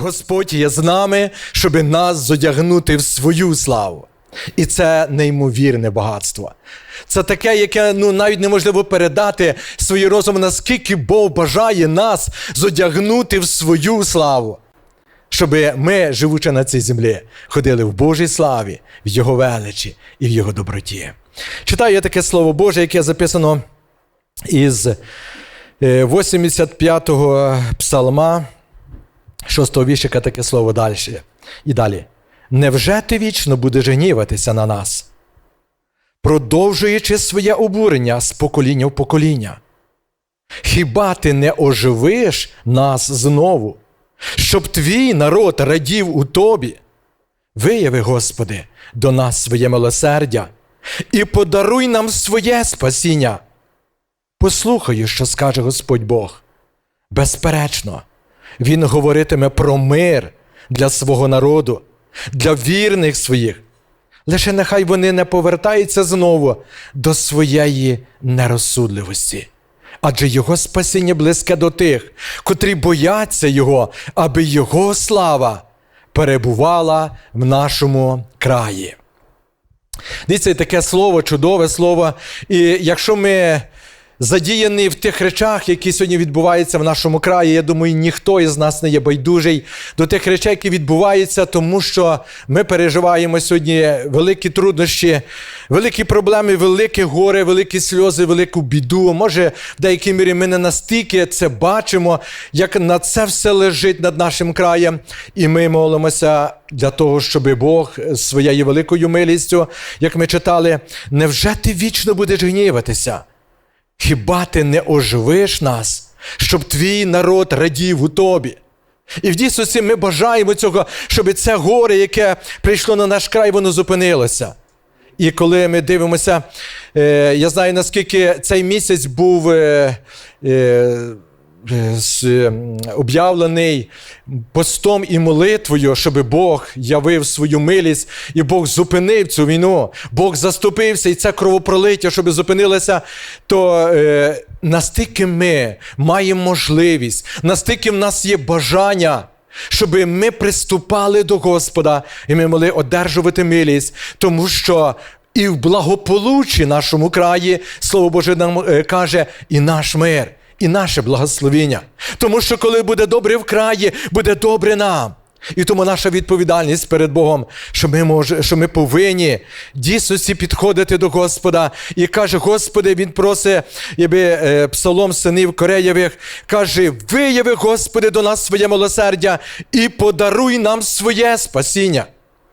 Господь є з нами, щоб нас зодягнути в свою славу. І це неймовірне багатство. Це таке, яке ну, навіть неможливо передати свій розум, наскільки Бог бажає нас зодягнути в свою славу. Щоб ми, живучи на цій землі, ходили в Божій славі, в Його величі і в Його доброті. Читаю я таке слово Боже, яке записано із е, 85-го псалма, 6-го віршика таке слово далі. І далі. Невже ти вічно будеш гніватися на нас, продовжуючи своє обурення з покоління в покоління? Хіба ти не оживиш нас знову, щоб твій народ радів у тобі? Вияви, Господи, до нас своє милосердя і подаруй нам своє спасіння. Послухаю, що скаже Господь Бог. Безперечно, Він говоритиме про мир для свого народу, для вірних своїх. Лише нехай вони не повертаються знову до своєї нерозсудливості. Адже Його спасіння близьке до тих, котрі бояться Його, аби Його слава перебувала в нашому краї. Дивіться, таке слово, чудове слово. І якщо ми задіяні в тих речах, які сьогодні відбуваються в нашому краї, я думаю, ніхто із нас не є байдужий до тих речей, які відбуваються, тому що ми переживаємо сьогодні великі труднощі, великі проблеми, велике горе, великі сльози, велику біду. Може, в деякій мірі ми не настільки це бачимо, як на це все лежить над нашим краєм, і ми молимося для того, щоб Бог своєю великою милістю, як ми читали, невже ти вічно будеш гніватися? Хіба ти не оживиш нас, щоб твій народ радів у тобі? І в дійсності ми бажаємо цього, щоб це горе, яке прийшло на наш край, воно зупинилося. І коли ми дивимося, е, я знаю, наскільки цей місяць був е, е, об'явлений постом і молитвою, щоб Бог явив свою милість, і Бог зупинив цю війну, Бог заступився, і це кровопролиття, щоб зупинилося, то е, настільки ми маємо можливість, настільки в нас є бажання. Щоб ми приступали до Господа і ми могли одержувати милість, тому що і в благополуччі нашому краї, Слово Боже нам е, каже, і наш мир, і наше благословіння. Тому що коли буде добре в краї, буде добре нам. І тому наша відповідальність перед Богом, що ми мож, що ми повинні дійсності підходити до Господа. І каже, Господи, Він просить, якби е, псалом синів Кореєвих, каже: вияви, Господи, до нас своє милосердя і подаруй нам своє спасіння.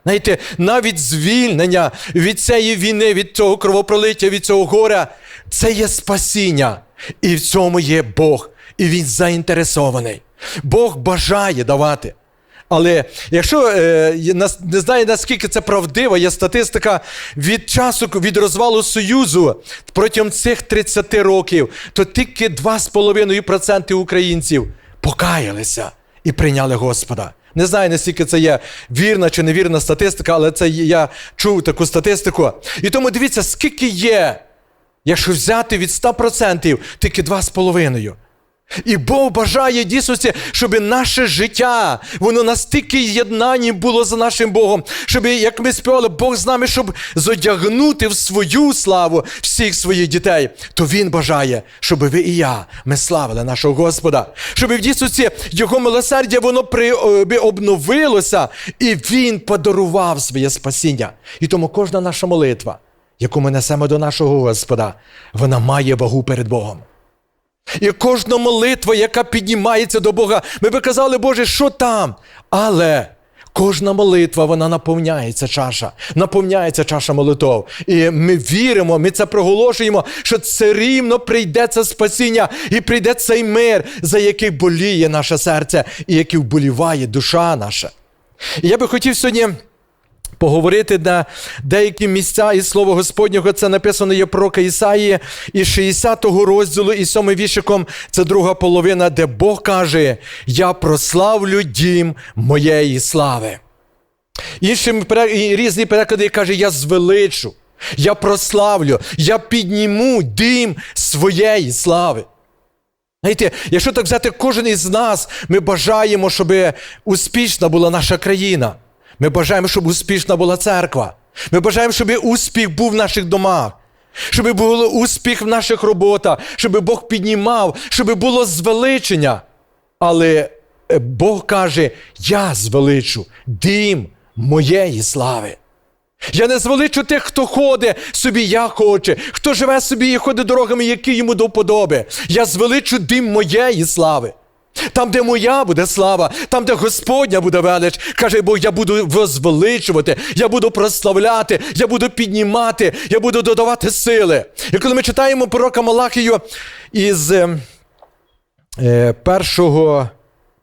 Знаєте, навіть звільнення від цієї війни, від цього кровопролиття, від цього горя, це є спасіння. І в цьому є Бог. І Він заінтересований. Бог бажає давати. Але якщо е, не знаю, наскільки це правдива, є статистика від часу від розвалу Союзу протягом цих 30 років, то тільки 2,5% українців покаялися і прийняли Господа. Не знаю, наскільки це є вірна чи невірна статистика, але це я чув таку статистику. І тому дивіться, скільки є, якщо взяти від 100%, тільки 2,5%. І Бог бажає дійсності, щоб наше життя, воно настільки єднані було з нашим Богом, щоб, як ми співали, Бог з нами, щоб зодягнути в свою славу всіх своїх дітей, то Він бажає, щоб ви і я ми славили нашого Господа, щоб в дійсності Його милосердя воно при, е, би обновилося, і Він подарував своє спасіння. І тому кожна наша молитва, яку ми несемо до нашого Господа, вона має вагу перед Богом. І кожна молитва, яка піднімається до Бога, ми би казали, Боже, що там? Але кожна молитва, вона наповняється чаша, наповняється чаша молитов. І ми віримо, ми це проголошуємо, що це рівно прийде це спасіння і прийде цей мир, за який боліє наше серце і який вболіває душа наша. І я би хотів сьогодні поговорити на деякі місця із Слова Господнього. Це написано є пророка Ісаї із 60-го розділу і 7 вішиком. Це друга половина, де Бог каже: Я прославлю дім моєї слави. Іншим різні переклади каже, я звеличу, я прославлю, я підніму дим своєї слави. Знаєте, якщо так взяти кожен із нас, ми бажаємо, щоб успішна була наша країна. Ми бажаємо, щоб успішна була церква. Ми бажаємо, щоб успіх був в наших домах, щоб був успіх в наших роботах, щоб Бог піднімав, щоб було звеличення. Але е, Бог каже: Я звеличу дим моєї слави. Я не звеличу тих, хто ходить собі, як хоче, хто живе собі і ходить дорогами, які йому до вподоби. Я звеличу дим моєї слави. Там, де моя буде слава, там, де Господня буде велич, каже Бог, я буду возвеличувати, я буду прославляти, я буду піднімати, я буду додавати сили. І коли ми читаємо пророка Малахію із е, е, першого,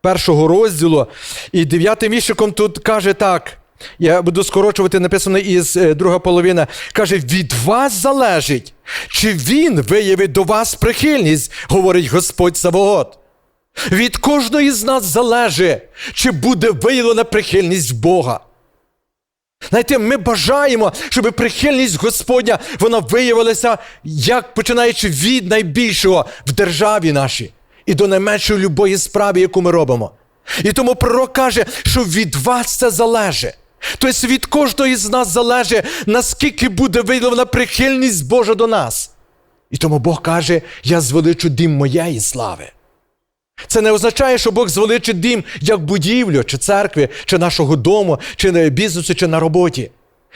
першого розділу, і дев'ятим віршиком тут каже так. Я буду скорочувати, написано із е, друга половина. Каже: від вас залежить, чи він виявить до вас прихильність, говорить Господь Савоот. Від кожної з нас залежить, чи буде виявлена прихильність Бога. Знаєте, ми бажаємо, щоб прихильність Господня вона виявилася, як починаючи від найбільшого в державі нашій і до найменшої любої справи, яку ми робимо. І тому пророк каже, що від вас це залежить. Тобто від кожної з нас залежить, наскільки буде виявлена прихильність Божа до нас. І тому Бог каже: Я звеличу дім моєї слави. Це не означає, що Бог звеличить дім як будівлю, чи церкви, чи нашого дому, чи бізнесу, чи на роботі.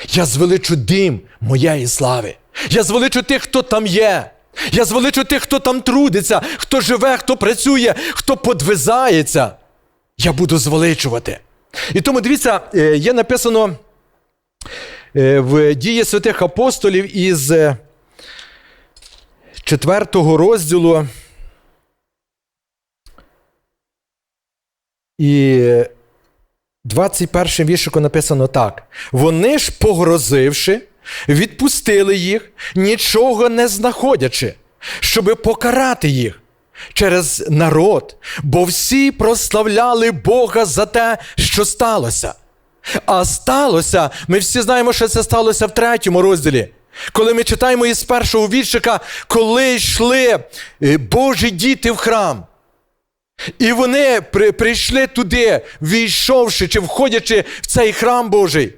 Я звеличу дім моєї слави. Я звеличу тих, хто там є. Я звеличу тих, хто там трудиться, хто живе, хто працює, хто подвизається. Я буду звеличувати. І тому дивіться, е, є написано е, в дії святих апостолів із е, четвертого розділу. І 21 віршику написано так: вони ж, погрозивши, відпустили їх, нічого не знаходячи, щоби покарати їх через народ, бо всі прославляли Бога за те, що сталося. А сталося, ми всі знаємо, що це сталося в третьому розділі. Коли ми читаємо із першого віршика, коли йшли е, Божі діти в храм. І вони при, прийшли туди, війшовши чи входячи в цей храм Божий,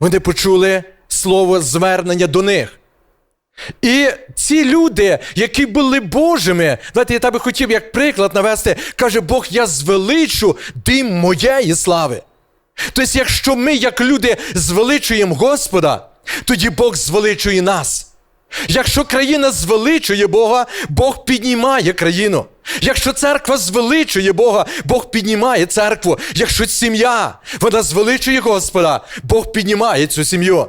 вони почули слово звернення до них. І ці люди, які були Божими, знаєте, я тебе хотів як приклад навести, каже Бог, я звеличу дим моєї слави. Тобто, якщо ми, як люди, звеличуємо Господа, тоді Бог звеличує нас. Якщо країна звеличує Бога, Бог піднімає країну. Якщо церква звеличує Бога, Бог піднімає церкву. Якщо сім'я, вона звеличує Господа, Бог піднімає цю сім'ю.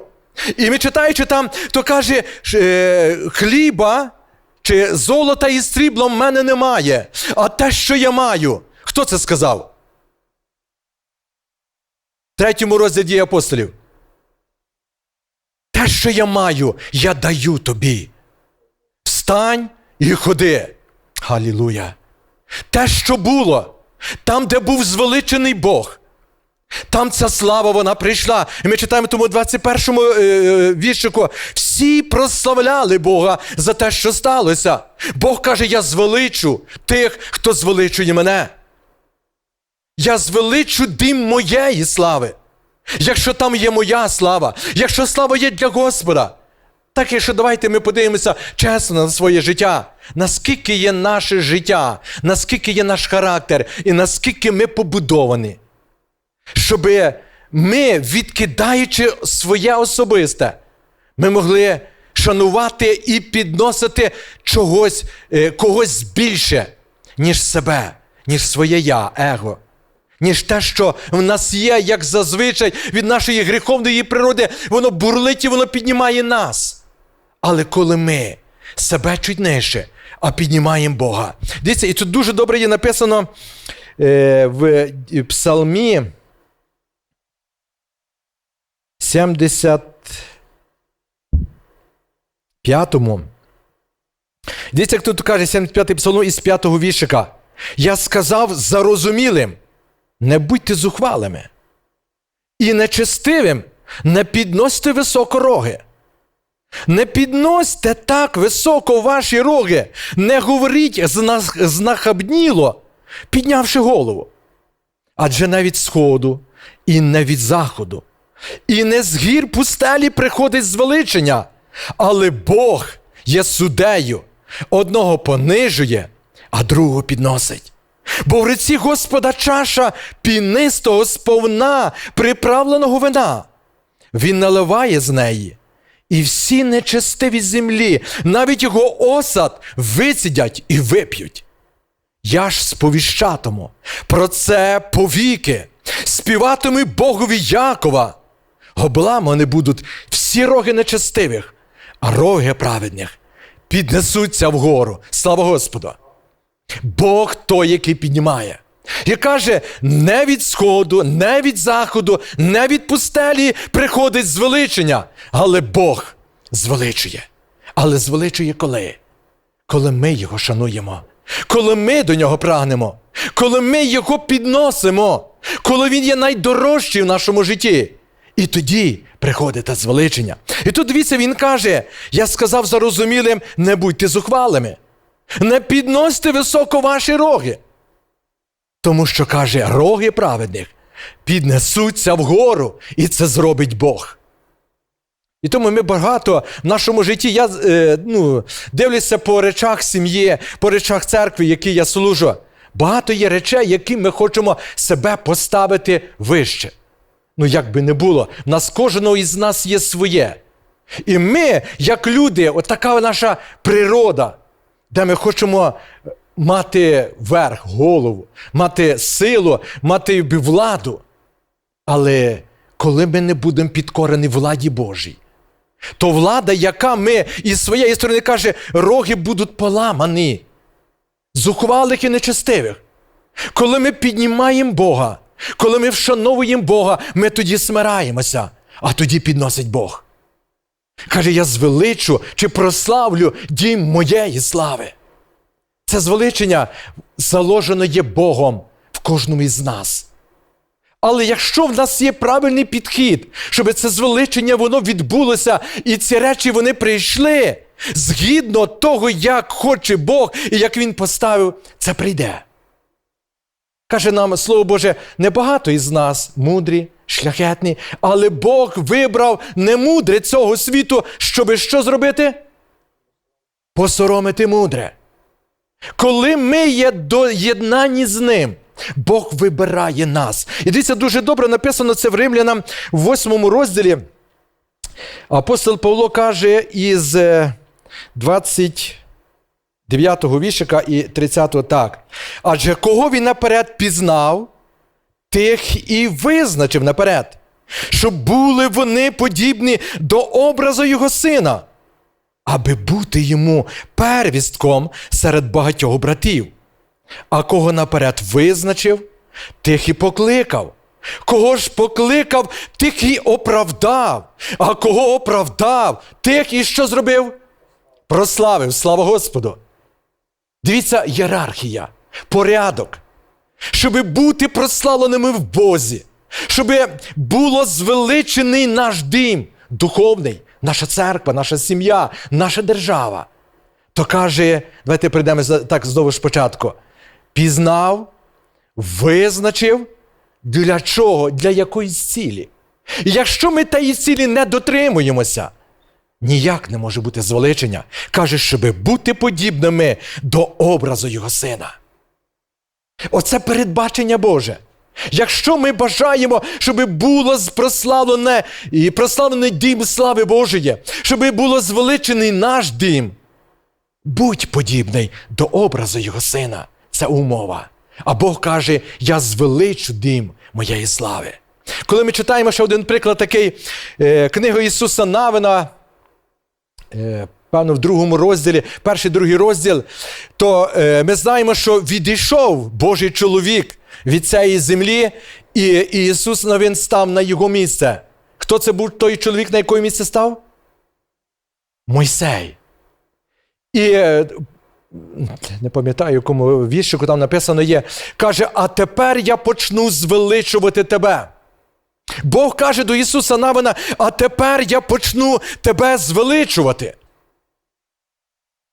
І ми читаючи там, то каже, е, хліба чи золота і срібла в мене немає, а те, що я маю. Хто це сказав? В третьому розділі апостолів. Що я маю, я даю тобі. Встань і ходи. Халілуя. Те, що було, там, де був звеличений Бог. Там ця слава вона прийшла. І ми читаємо тому 21-му е, віршику. Всі прославляли Бога за те, що сталося. Бог каже: Я звеличу тих, хто звеличує мене. Я звеличу дим моєї слави. Якщо там є моя слава, якщо слава є для Господа, так і що давайте ми подивимося чесно на своє життя. Наскільки є наше життя, наскільки є наш характер, і наскільки ми побудовані, щоб ми, відкидаючи своє особисте, ми могли шанувати і підносити чогось, е, когось більше, ніж себе, ніж своє я, его ніж те, що в нас є, як зазвичай від нашої гріховної природи, воно бурлить і воно піднімає нас. Але коли ми себе чуть нижче, а піднімаємо Бога. Дивіться, і тут дуже добре є написано е, в Псалмі 75. Дивіться, як тут каже 75-й псалом із 5-го віршика. Я сказав зарозумілим не будьте зухвалими. І нечестивим не підносьте високо роги. Не підносьте так високо ваші роги, не говоріть знахабніло, піднявши голову. Адже не від сходу, і не від заходу, і не з гір пустелі приходить звеличення, але Бог є судею, одного понижує, а другого підносить. Бо в руці Господа чаша пінистого сповна приправленого вина. Він наливає з неї, і всі нечестиві землі, навіть його осад, висідять і вип'ють. Я ж сповіщатиму про це повіки, співатиму Богові Якова. Обламані будуть всі роги нечестивих, а роги праведних піднесуться вгору. Слава Господу! Бог той, який піднімає. І каже: не від сходу, не від заходу, не від пустелі приходить звеличення, але Бог звеличує. Але звеличує коли? Коли ми його шануємо, коли ми до нього прагнемо, коли ми його підносимо, коли він є найдорожчий в нашому житті. І тоді приходить те звеличення. І тут дивіться, він каже: я сказав зарозумілим, не будьте зухвалими, не підносьте високо ваші роги. Тому що каже, роги праведних піднесуться вгору, і це зробить Бог. І тому ми багато в нашому житті, я е, ну, дивлюся по речах сім'ї, по речах церкви, які я служу. Багато є речей, які ми хочемо себе поставити вище. Ну, як би не було, в нас кожного із нас є своє. І ми, як люди, от така наша природа, де ми хочемо мати верх, голову, мати силу, мати владу. Але коли ми не будемо підкорені владі Божій, то влада, яка ми із своєї сторони каже, роги будуть поламані, зухвалих і нечестивих. Коли ми піднімаємо Бога, коли ми вшановуємо Бога, ми тоді смираємося, а тоді підносить Бог. Каже, я звеличу чи прославлю дім моєї слави. Це звеличення заложено є Богом в кожному із нас. Але якщо в нас є правильний підхід, щоб це звеличення воно відбулося, і ці речі вони прийшли згідно того, як хоче Бог і як Він поставив, це прийде. Каже нам Слово Боже, небагато із нас мудрі, шляхетні, але Бог вибрав немудре цього світу, щоби що зробити? Посоромити мудре. Коли ми є доєднані з ним, Бог вибирає нас. І дивіться, дуже добре написано це в Римлянам в 8 розділі. Апостол Павло каже із 29 го вішика і 30-го так. Адже кого він наперед пізнав, тих і визначив наперед, щоб були вони подібні до образу його сина, аби бути йому первістком серед багатьох братів. А кого наперед визначив, тих і покликав. Кого ж покликав, тих і оправдав. А кого оправдав, тих і що зробив? Прославив, слава Господу. Дивіться, ієрархія, порядок. Щоби бути прославленими в Бозі, щоб було звеличений наш дім духовний, наша церква, наша сім'я, наша держава. То каже, давайте прийдемо так знову спочатку. Пізнав, визначив, для чого, для якоїсь цілі. Якщо ми тієї цілі не дотримуємося, ніяк не може бути звеличення. Каже, щоб бути подібними до образу його сина. Оце передбачення Боже. Якщо ми бажаємо, щоб було прославлене і прославлений дім слави Божої, щоб було звеличений наш дім, будь подібний до образу його сина. Це умова. А Бог каже: Я звеличу дім моєї слави. Коли ми читаємо ще один приклад такий е, книгу Ісуса Навина, е, певно, в другому розділі, перший другий розділ, то е, ми знаємо, що відійшов Божий чоловік від цієї землі, і, і Ісус Навин став на його місце. Хто це був той чоловік, на якому місце став? Мойсей. І е, не пам'ятаю, якому віршику там написано є, каже: А тепер я почну звеличувати тебе. Бог каже до Ісуса Навина, а тепер я почну тебе звеличувати.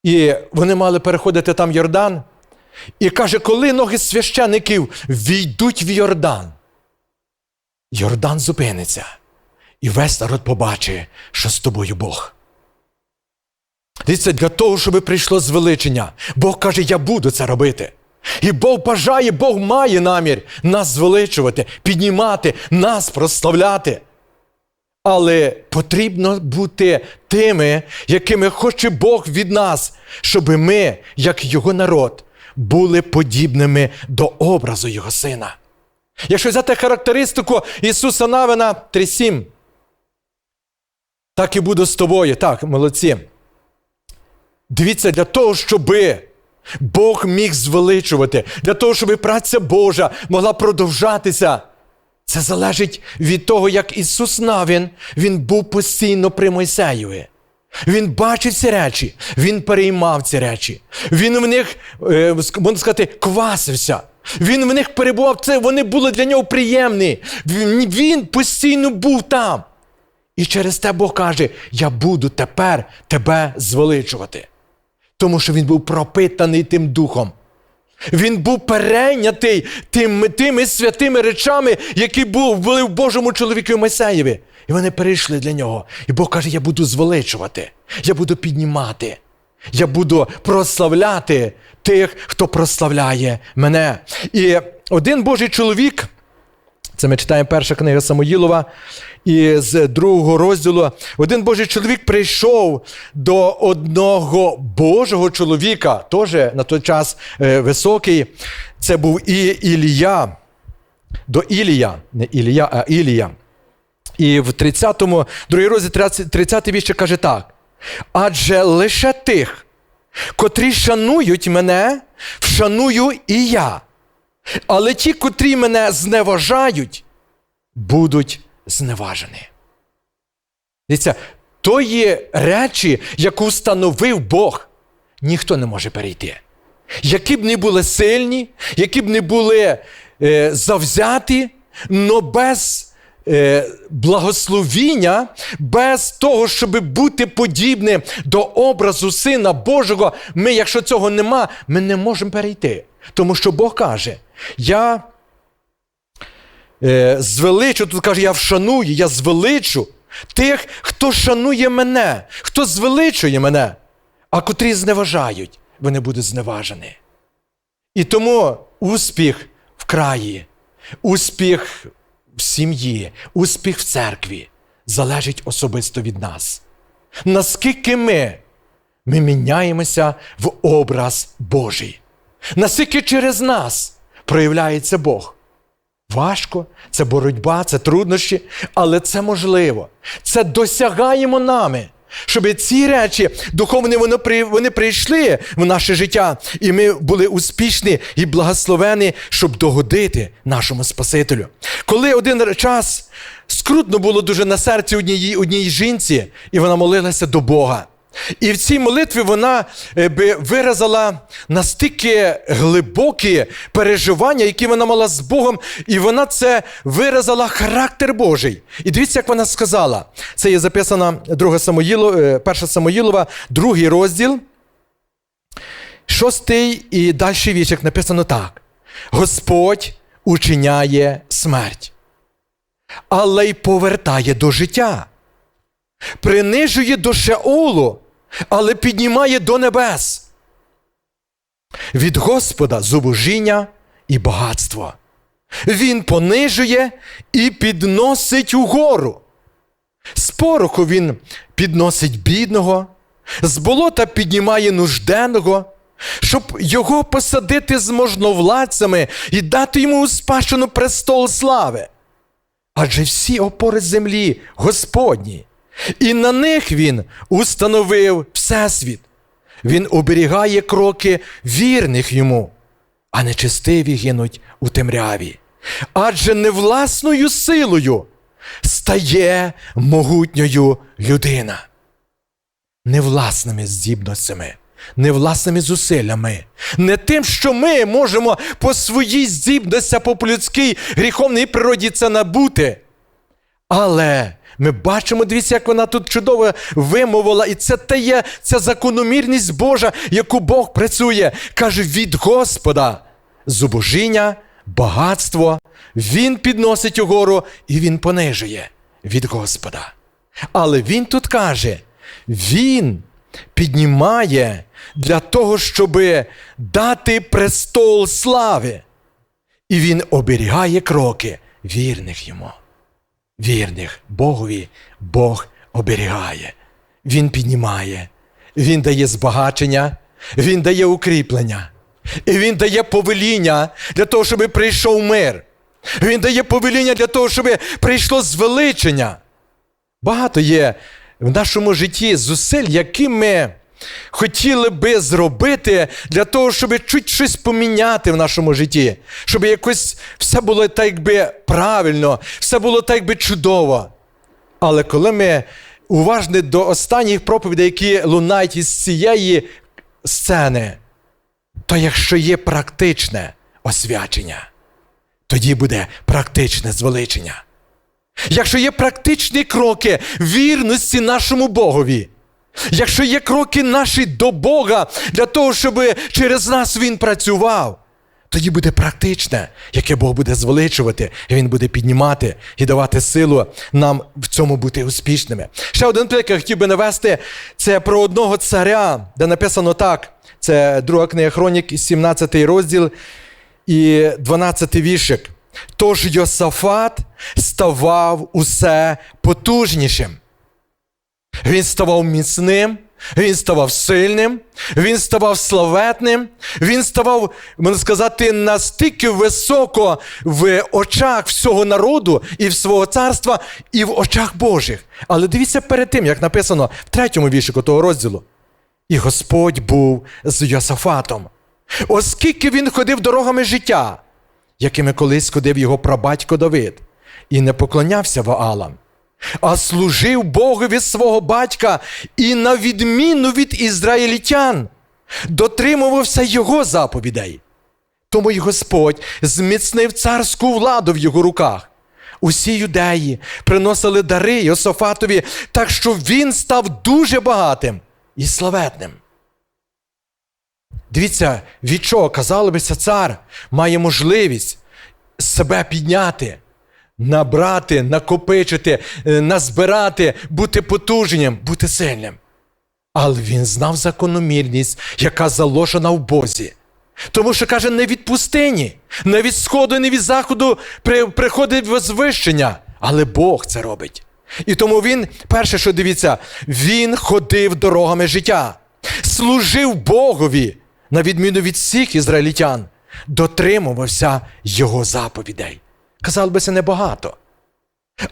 І вони мали переходити там Йордан. І каже, коли ноги священиків війдуть в Йордан, Йордан зупиниться, і весь народ побачить, що з тобою Бог. Дивіться, для того, щоб прийшло звеличення, Бог каже, я буду це робити. І Бог бажає, Бог має намір нас звеличувати, піднімати, нас прославляти. Але потрібно бути тими, якими хоче Бог від нас, щоб ми, як Його народ, були подібними до образу Його Сина. Якщо взяти характеристику Ісуса Навина 3.7, так і буду з тобою. Так, молодці. Дивіться, для того, щоб Бог міг звеличувати, для того, щоб праця Божа могла продовжатися. Це залежить від того, як Ісус Навін, Він був постійно при Мойсеєві. Він бачив ці речі, він переймав ці речі. Він в них, е, можна сказати, квасився. Він в них перебував, це вони були для нього приємні. Він, він постійно був там. І через те Бог каже: Я буду тепер тебе звеличувати. Тому що він був пропитаний тим духом. Він був перейнятий тим, тими святими речами, які були в Божому чоловіку Месеєві. І вони перейшли для нього. І Бог каже: Я буду звеличувати, я буду піднімати, я буду прославляти тих, хто прославляє мене. І один Божий чоловік. Це ми читаємо перша книга Самоїлова, і з другого розділу один Божий чоловік прийшов до одного Божого чоловіка, теж на той час е, високий. Це був і Ілія. До Ілія, не Ілія, а Ілія. І в 30-му, другий розділ 30 й віще каже так: адже лише тих, котрі шанують мене, вшаную і я. Але ті, котрі мене зневажають, будуть зневажені. Дивіться, тої речі, яку встановив Бог, ніхто не може перейти. Які б не були сильні, які б не були е, завзяті, но без е, благословіння, без того, щоб бути подібним до образу Сина Божого, ми, якщо цього нема, ми не можемо перейти. Тому що Бог каже, я звеличу, тут каже, я вшаную, я звеличу тих, хто шанує мене, хто звеличує мене, а котрі зневажають, вони будуть зневажені. І тому успіх в краї, успіх в сім'ї, успіх в церкві залежить особисто від нас. Наскільки ми, ми міняємося в образ Божий. Наскільки через нас проявляється Бог? Важко, це боротьба, це труднощі, але це можливо. Це досягаємо нами, щоб ці речі духовні вони, вони прийшли в наше життя, і ми були успішні і благословені, щоб догодити нашому Спасителю. Коли один час скрутно було дуже на серці однієї одній жінці, і вона молилася до Бога. І в цій молитві вона е, би виразила настільки глибокі переживання, які вона мала з Богом, і вона це виразила характер Божий. І дивіться, як вона сказала. Це є записано 2 Самоїло, 1 Самоїлова, другий розділ, шостий і далі віч, як написано так: Господь учиняє смерть, але й повертає до життя. Принижує до Шеолу, але піднімає до небес. Від Господа зубожіння і багатство. Він понижує і підносить угору. З пороху він підносить бідного, з болота піднімає нужденного, щоб його посадити з можновладцями і дати йому у спадщину престол слави. Адже всі опори землі Господні. І на них він установив Всесвіт. Він оберігає кроки вірних йому, а нечестиві гинуть у темряві. Адже не власною силою стає могутньою людина. Не власними здібностями, не власними зусиллями, не тим, що ми можемо по своїй здібності, по людській гріховній природі це набути. Але ми бачимо, дивіться, як вона тут чудово вимовила, і це те є ця закономірність Божа, яку Бог працює. Каже, від Господа зубожіння, багатство, Він підносить угору і Він понижує від Господа. Але Він тут каже, Він піднімає для того, щоб дати престол слави. І він оберігає кроки вірних йому. Вірних Богові Бог оберігає. Він піднімає, Він дає збагачення, Він дає укріплення. І Він дає повеління для того, щоб прийшов мир. Він дає повеління для того, щоб прийшло звеличення. Багато є в нашому житті зусиль, які ми хотіли би зробити для того, щоб чуть щось поміняти в нашому житті, щоб якось все було так якби правильно, все було так якби чудово. Але коли ми уважні до останніх проповідей, які лунають із цієї сцени, то якщо є практичне освячення, тоді буде практичне звеличення. Якщо є практичні кроки вірності нашому Богові, якщо є кроки наші до Бога для того, щоб через нас Він працював, тоді буде практичне, яке Бог буде звеличувати, і Він буде піднімати і давати силу нам в цьому бути успішними. Ще один приклад хотів би навести це про одного царя, де написано так: це друга книга Хронік, 17 розділ і 12 віршик. Тож Йосафат ставав усе потужнішим. Він ставав міцним, він ставав сильним, він ставав славетним, він ставав, можна сказати, настільки високо в очах всього народу і в свого царства, і в очах Божих. Але дивіться перед тим, як написано в третьому віршику того розділу. І Господь був з Йосафатом, оскільки він ходив дорогами життя, якими колись ходив його прабатько Давид, і не поклонявся Ваалам, а служив Богові свого батька і, на відміну від ізраїльтян, дотримувався його заповідей. Тому й Господь зміцнив царську владу в його руках. Усі юдеї приносили дари Йосафатові, так що він став дуже багатим і славетним. Дивіться, від чого, казали бися, цар має можливість себе підняти, набрати, накопичити, е, назбирати, бути потужним, бути сильним. Але він знав закономірність, яка заложена в Бозі. Тому що каже, не від пустині, не від сходу, не від заходу приходить возвищення, але Бог це робить. І тому він, перше, що дивіться, він ходив дорогами життя, служив Богові, на відміну від всіх ізраїльтян, дотримувався його заповідей. Казали би, це небагато.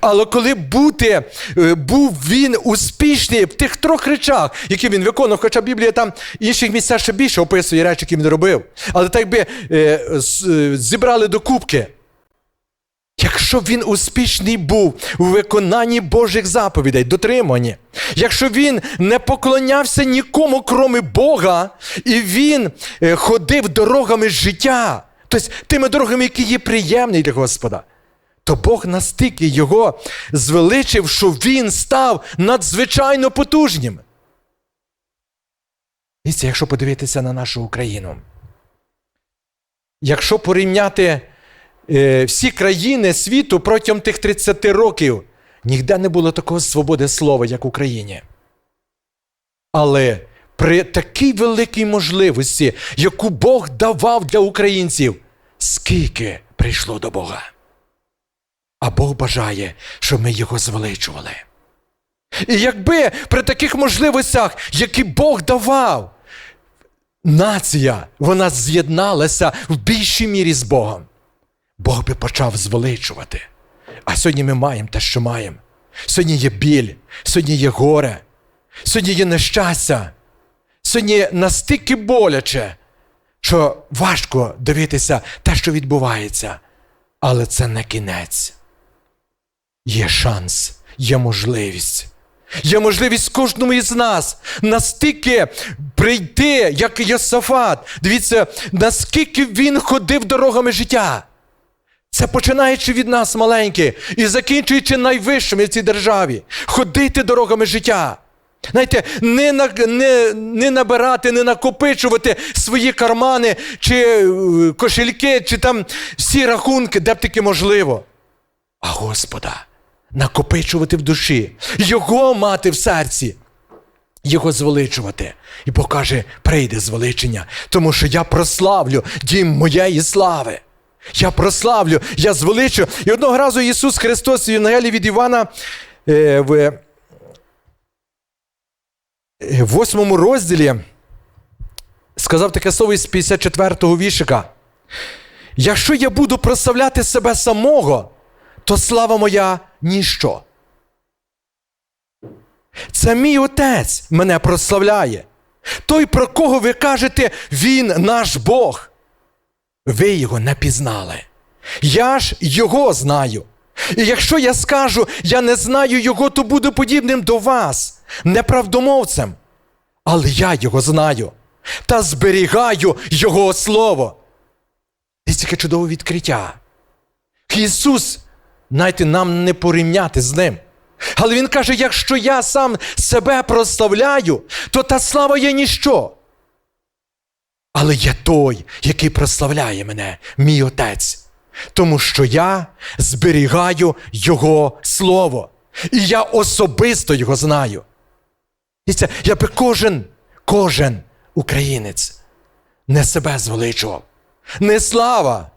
Але коли бути, е, був він успішний в тих трьох речах, які він виконував, хоча Біблія там інших місцях ще більше описує речі, які він робив. Але так би е, е, зібрали до кубки. Якщо він успішний був у виконанні Божих заповідей, дотриманні, якщо він не поклонявся нікому, кроме Бога, і він ходив дорогами життя, тобто тими дорогами, які є приємні для Господа, то Бог настільки його звеличив, що він став надзвичайно потужнім. Дивіться, якщо подивитися на нашу Україну, якщо порівняти е, всі країни світу протягом тих 30 років, ніде не було такого свободи слова, як в Україні. Але при такій великій можливості, яку Бог давав для українців, скільки прийшло до Бога. А Бог бажає, щоб ми його звеличували. І якби при таких можливостях, які Бог давав, нація вона з'єдналася в більшій мірі з Богом, Бог би почав звеличувати. А сьогодні ми маємо те, що маємо. Сьогодні є біль, сьогодні є горе, сьогодні є нещастя, сьогодні настільки боляче, що важко дивитися те, що відбувається. Але це не кінець. Є шанс, є можливість. Є можливість кожному із нас настільки прийти, як Йосафат. Дивіться, наскільки він ходив дорогами життя. Це починаючи від нас маленькі і закінчуючи найвищими в цій державі, ходити дорогами життя. Знаєте, не, не, не набирати, не накопичувати свої кармани, чи е, кошельки, чи там всі рахунки, де б таки можливо. А Господа накопичувати в душі, Його мати в серці, Його звеличувати. І покаже, прийде звеличення, тому що я прославлю дім моєї слави. Я прославлю, я звеличу. І одного разу Ісус Христос в Євангелії від Івана е, в в восьмому розділі сказав таке слово із 54-го вішика. Якщо я буду прославляти себе самого, то слава моя ніщо. Це мій отець мене прославляє. Той, про кого ви кажете, він наш Бог. Ви його не пізнали. Я ж його знаю. І якщо я скажу, я не знаю його, то буду подібним до вас, неправдомовцем. Але я його знаю та зберігаю Його слово. І таке чудове відкриття. Ісус, знаєте, нам не порівняти з ним. Але Він каже: якщо я сам себе прославляю, то та слава є ніщо. Але є той, який прославляє мене, мій Отець, тому що я зберігаю Його Слово, і я особисто його знаю. Я би кожен, кожен українець не себе звеличував, не слава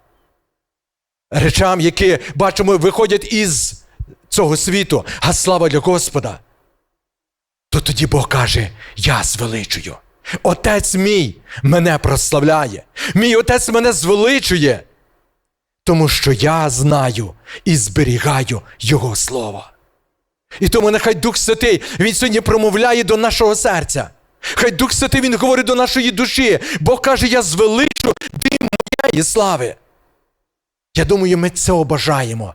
речам, які бачимо, виходять із цього світу, а слава для Господа. То тоді Бог каже: Я звеличую. Отець мій мене прославляє. Мій отець мене звеличує, тому що я знаю і зберігаю Його Слово. І тому нехай Дух Святий, Він сьогодні промовляє до нашого серця. Хай Дух Святий Він говорить до нашої душі, Бог каже, я звеличу дим моєї слави. Я думаю, ми цього бажаємо.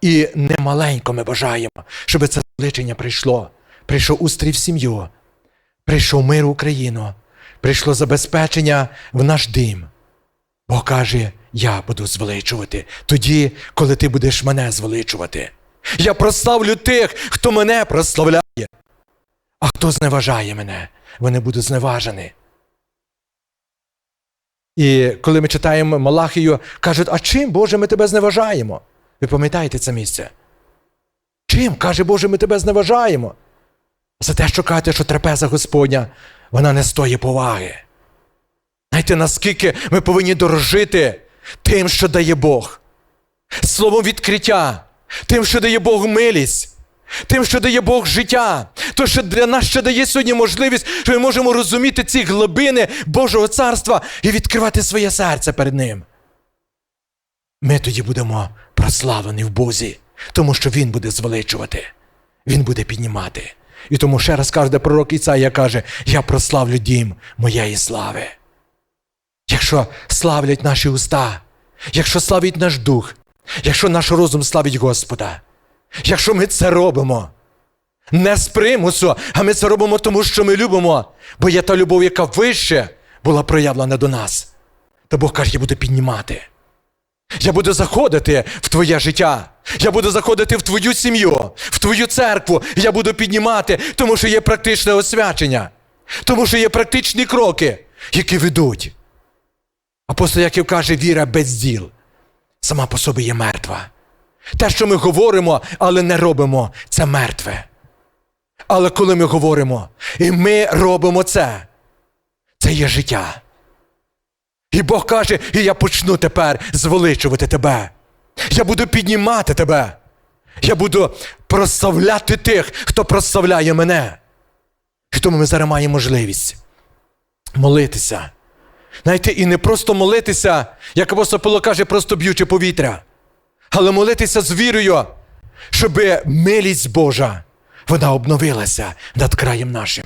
І немаленько ми бажаємо, щоб це звеличення прийшло. Прийшов устрій в сім'ю, прийшов мир в Україну, прийшло забезпечення в наш дим. Бог каже, я буду звеличувати тоді, коли ти будеш мене звеличувати. Я прославлю тих, хто мене прославляє. А хто зневажає мене, вони будуть зневажені. І коли ми читаємо Малахію, кажуть, а чим, Боже, ми тебе зневажаємо? Ви пам'ятаєте це місце? Чим, каже Боже, ми тебе зневажаємо? За те, що кажете, що трапеза Господня, вона не стоїть поваги. Знаєте, наскільки ми повинні дорожити тим, що дає Бог, словом відкриття, тим, що дає Бог милість, тим, що дає Бог життя, то, що для нас ще дає сьогодні можливість, що ми можемо розуміти ці глибини Божого царства і відкривати своє серце перед Ним. Ми тоді будемо прославлені в Бозі, тому що Він буде звеличувати, Він буде піднімати. І тому ще раз каже пророк Ісаїя каже: Я прославлю дім моєї слави. Якщо славлять наші уста, якщо славить наш дух, якщо наш розум славить Господа, якщо ми це робимо не з примусу, а ми це робимо тому, що ми любимо, бо є та любов, яка вище була проявлена до нас, то Бог каже, я буду піднімати. Я буду заходити в твоє життя. Я буду заходити в твою сім'ю, в твою церкву. Я буду піднімати, тому що є практичне освячення, тому що є практичні кроки, які ведуть. Апостол Яків каже, віра без діл сама по собі є мертва. Те, що ми говоримо, але не робимо, це мертве. Але коли ми говоримо, і ми робимо це, це є життя. І Бог каже, і я почну тепер звеличувати тебе. Я буду піднімати тебе. Я буду прославляти тих, хто прославляє мене. І тому ми зараз маємо можливість молитися. Знаєте, і не просто молитися, як апостол Павло каже, просто б'ючи повітря, але молитися з вірою, щоб милість Божа вона обновилася над краєм нашим.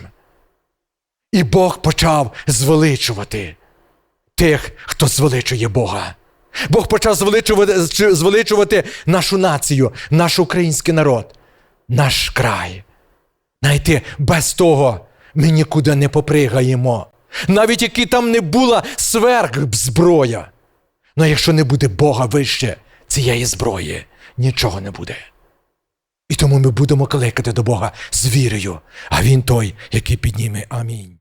І Бог почав звеличувати тих, хто звеличує Бога. Бог почав звеличувати, звеличувати нашу націю, наш український народ, наш край. Знаєте, без того ми нікуди не попригаємо. Навіть які там не була сверх зброя. Ну якщо не буде Бога вище, цієї зброї нічого не буде. І тому ми будемо кликати до Бога з вірою, а Він той, який підніме. Амінь.